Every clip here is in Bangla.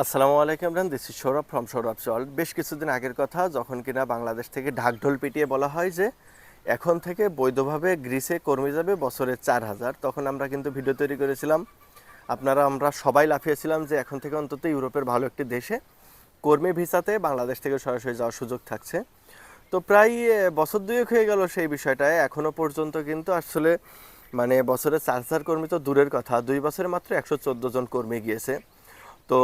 আসসালামু আলাইকুম Imran this is Sourav from Sourav চল। বেশ কিছুদিন আগের কথা, যখন কিনা বাংলাদেশ থেকে ঢাকঢোল পিটিয়ে বলা হয় যে, এখন থেকে বৈধভাবে গ্রিসে কর্মী যাবে বছরে চার হাজার। তখন আমরা কিন্তু ভিডিও তৈরি করেছিলাম। আপনারা, আমরা সবাই লাফিয়েছিলাম যে, এখন থেকে অন্তত ইউরোপের ভালো একটি দেশে কর্মী ভিসাতে বাংলাদেশ থেকে সরাসরি যাওয়ার সুযোগ থাকছে। তো প্রায় বছর দুয়েক হয়ে গেল সেই বিষয়টায়। এখনও পর্যন্ত কিন্তু আসলে মানে বছরে চার হাজার কর্মী তো দূরের কথা। দুই বছরে মাত্র একশো চোদ্দ জন কর্মী গিয়েছে। তো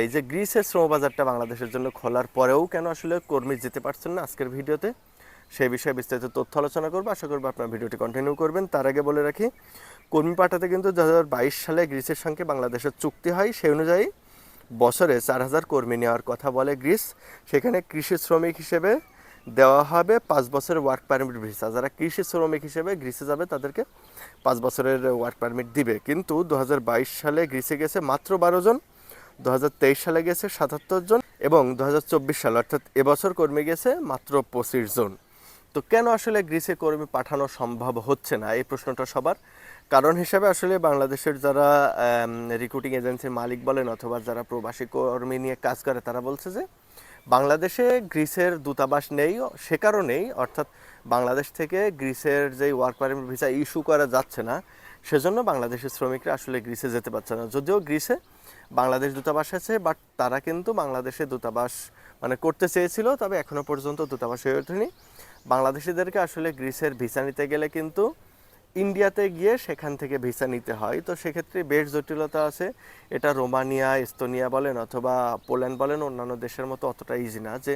এই যে গ্রিসের শ্রমবাজারটা বাংলাদেশের জন্য খোলার পরেও কেন আসলে কর্মী যেতে পারছেন না আজকের ভিডিওতে? সেই বিষয়ে বিস্তারিত তথ্য আলোচনা করব। আশা করব আপনার ভিডিওটি কন্টিনিউ করবেন। তার আগে বলে রাখি, কর্মী পাঠাতে কিন্তু দু হাজার বাইশ সালে গ্রিসের সঙ্গে বাংলাদেশের চুক্তি হয়। সেই অনুযায়ী বছরে চার হাজার কর্মী নেওয়ার কথা বলে গ্রিস। সেখানে কৃষি শ্রমিক হিসেবে দেওয়া হবে পাঁচ বছরের ওয়ার্ক পারমিট ভিসা যারা কৃষি শ্রমিক হিসেবে গ্রিসে যাবে, তাদেরকে পাঁচ বছরের ওয়ার্ক পারমিট দিবে। কিন্তু দু হাজার বাইশ সালে গ্রিসে গেছে মাত্র বারো জন। দু হাজার তেইশ সালে গেছে সাতাত্তর জন এবং দু হাজার চব্বিশ সালে, অর্থাৎ এবছর কর্মী গেছে মাত্র পঁচিশ জন। তো কেন আসলে গ্রিসে কর্মী পাঠানো সম্ভব হচ্ছে না? এই প্রশ্নটা সবার। কারণ হিসাবে আসলে বাংলাদেশের যারা রিক্রুটিং এজেন্সির মালিক বলেন অথবা যারা প্রবাসী কর্মী নিয়ে কাজ করে, তারা বলছে যে বাংলাদেশে গ্রিসের দূতাবাস নেই, সে কারণেই, অর্থাৎ বাংলাদেশ থেকে গ্রিসের যে ওয়ার্ক পারমিট ভিসা ইস্যু করা যাচ্ছে না, সেজন্য বাংলাদেশের শ্রমিকরা আসলে গ্রিসে যেতে পারছে না। যদিও গ্রিসে বাংলাদেশ দূতাবাস আছে বাট তারা কিন্তু বাংলাদেশে দূতাবাস মানে করতে চেয়েছিল, তবে এখনও পর্যন্ত দূতাবাস হয়ে ওঠেনি। বাংলাদেশিদেরকে আসলে গ্রিসের ভিসা নিতে গেলে কিন্তু ইন্ডিয়াতে গিয়ে সেখান থেকে ভিসা নিতে হয়। তো সেক্ষেত্রে বেশ জটিলতা আছে। এটা রোমানিয়া, এস্তোনিয়া বলেন অথবা পোল্যান্ড বলেন, অন্যান্য দেশের মতো অতটা ইজি না যে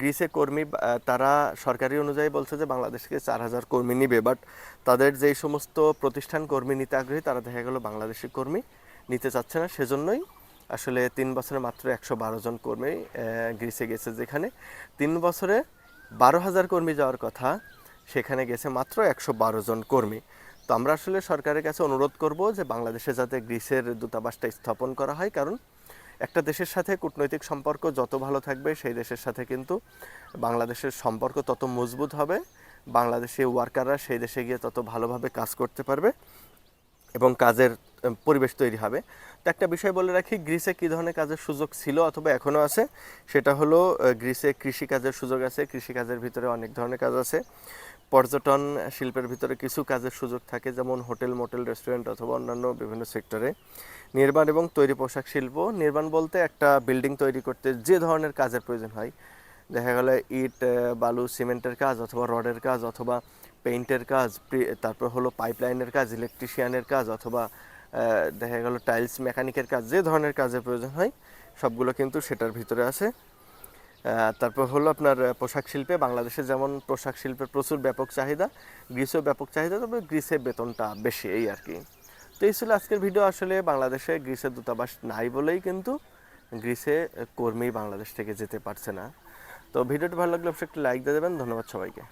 গ্রিসে কর্মী তারা সরকারি অনুযায়ী বলছে যে বাংলাদেশকে চার হাজার কর্মী নিবে বাট তাদের যেই সমস্ত প্রতিষ্ঠান কর্মী নিতে আগ্রহী, তারা দেখা গেল বাংলাদেশি কর্মী। নিতে চাচ্ছে না। সেজন্যই আসলে তিন বছরে মাত্র একশো বারো জন কর্মী গ্রিসে গেছে যেখানে। তিন বছরে বারো হাজার কর্মী যাওয়ার কথা, সেখানে গেছে মাত্র একশো বারো জন কর্মী। তো আমরা আসলে সরকারের কাছে অনুরোধ করব যে বাংলাদেশে যাতে গ্রিসের দূতাবাসটা স্থাপন করা হয়, কারণ একটা দেশের সাথে কূটনৈতিক সম্পর্ক যত ভালো থাকবে, সেই দেশের সাথে কিন্তু বাংলাদেশের সম্পর্ক তত মজবুত হবে। বাংলাদেশি ওয়ার্কাররা সেই দেশে গিয়ে তত ভালোভাবে কাজ করতে পারবে এবং কাজের পরিবেশ তৈরি হবে। তো একটা বিষয় বলে রাখি, গ্রিসে কী ধরনের কাজের সুযোগ ছিল অথবা এখনও আছে? সেটা হলো গ্রিসে কৃষিকাজের সুযোগ আছে, কৃষিকাজের ভিতরে অনেক ধরনের কাজ আছে। পর্যটন শিল্পের ভিতরে কিছু কাজের সুযোগ থাকে, যেমন হোটেল, মোটেল, রেস্টুরেন্ট অথবা অন্যান্য বিভিন্ন সেক্টরে। নির্মাণ এবং তৈরি পোশাক শিল্প, নির্মাণ বলতে একটা বিল্ডিং তৈরি করতে যে ধরনের কাজের প্রয়োজন হয়। দেখা গেল ইট বালু, সিমেন্টের কাজ অথবা রডের কাজ অথবা পেইন্টের কাজ তারপর হলো পাইপলাইনের কাজ, ইলেকট্রিশিয়ানের কাজ অথবা দেখা গেল টাইলস মেকানিকের কাজ, যে ধরনের কাজের প্রয়োজন হয়, সবগুলো কিন্তু সেটার ভিতরে আছে। তারপর হলো আপনার পোশাক শিল্পে, বাংলাদেশে যেমন পোশাক শিল্পের প্রচুর ব্যাপক চাহিদা, গ্রিসেও ব্যাপক চাহিদা, তবে গ্রিসে বেতনটা বেশি, এই আর কি। তো এই ছিল আজকের ভিডিও আসলে বাংলাদেশে গ্রিসের দূতাবাস নাই বলেই কিন্তু গ্রিসে কর্মী বাংলাদেশ থেকে যেতে পারছে না। তো ভিডিওটি ভালো লাগলে অবশ্যই একটি লাইক দিয়ে দেবেন। ধন্যবাদ সবাইকে।